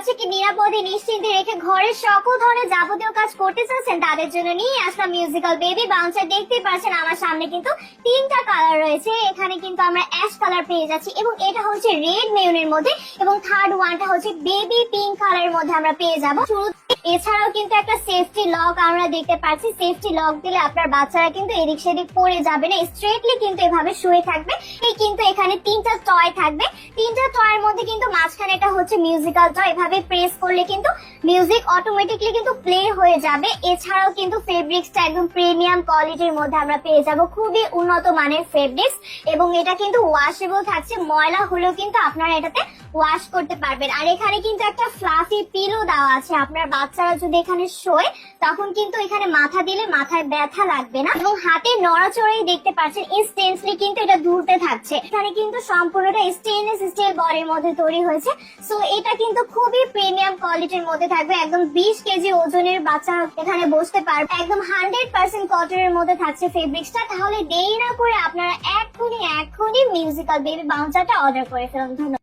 বাচ্চাকে নিরাপদে নিশ্চিন্তে রেখে ঘরের সকল ধরনের যাবতীয় কাজ করতে চাচ্ছেন, তাদের জন্য নিয়ে আসলাম মিউজিক্যাল বেবি বাউন্সার দেখতে পাচ্ছেন আমার সামনে কিন্তু তিনটা কালার রয়েছে। এখানে কিন্তু আমরা অ্যাশ কালার পেয়ে যাচ্ছি এবং এটা হচ্ছে রেড মেউনের মধ্যে এবং থার্ড ওয়ানটা হচ্ছে বেবি পিঙ্ক কালারের মধ্যে আমরা পেয়ে যাব। শুরু এছাড়াও কিন্তু একটা সেফটি লক আমরা দেখতে পাচ্ছি। সেফটি লক দিলে আপনার বাচ্চারা কিন্তু এদিক সেদিক পড়ে যাবে না স্ট্রেটলি কিন্তু এভাবে শুয়ে থাকবে। এই কিন্তু এখানে তিনটা টয় থাকবে। তিনটা টয়ের মধ্যে কিন্তু মাঝখানে এটা হচ্ছে মিউজিক্যাল টয় এভাবে প্রেস করলে কিন্তু মিউজিক অটোমেটিকলি কিন্তু প্লে হয়ে যাবে। এছাড়াও কিন্তু ফেব্রিক্সটা একদম প্রিমিয়াম কোয়ালিটির মধ্যে আমরা পেয়ে যাব। খুবই উন্নত মানের ফেব্রিক্স এবং এটা কিন্তু ওয়াশেবল থাকছে। ময়লা হলেও কিন্তু আপনারা এটাতে ওয়াশ করতে পারবেন। আর এখানে কিন্তু একটা ফ্লাফি পিলো দেওয়া আছে। আপনার বাচ্চারা যদি এখানে শোয়, তখন কিন্তু এখানে মাথা দিলে মাথায় ব্যথা লাগবে না। এবং হাতে নড়াচড়াই দেখতে পাচ্ছেন ইনস্টেন্টলি কিন্তু এটা দুলতে থাকছে। এখানে কিন্তু সম্পূর্ণটা স্টেনলেস স্টিল বডির মধ্যে তৈরি হয়েছে। সো এটা কিন্তু খুবই প্রিমিয়াম কোয়ালিটির মধ্যে থাকবে। একদম বিশ কেজি ওজনের বাচ্চা এখানে বসতে পারবে। একদম হান্ড্রেড পার্সেন্ট কটনের মধ্যে থাকছে ফেব্রিক্সটা তাহলে দেরি না করে আপনারা এক্ষুনি এক্ষুনি মিউজিক্যাল বেবি বাউন্সারটা অর্ডার করে ফেলুন। ধন্যবাদ।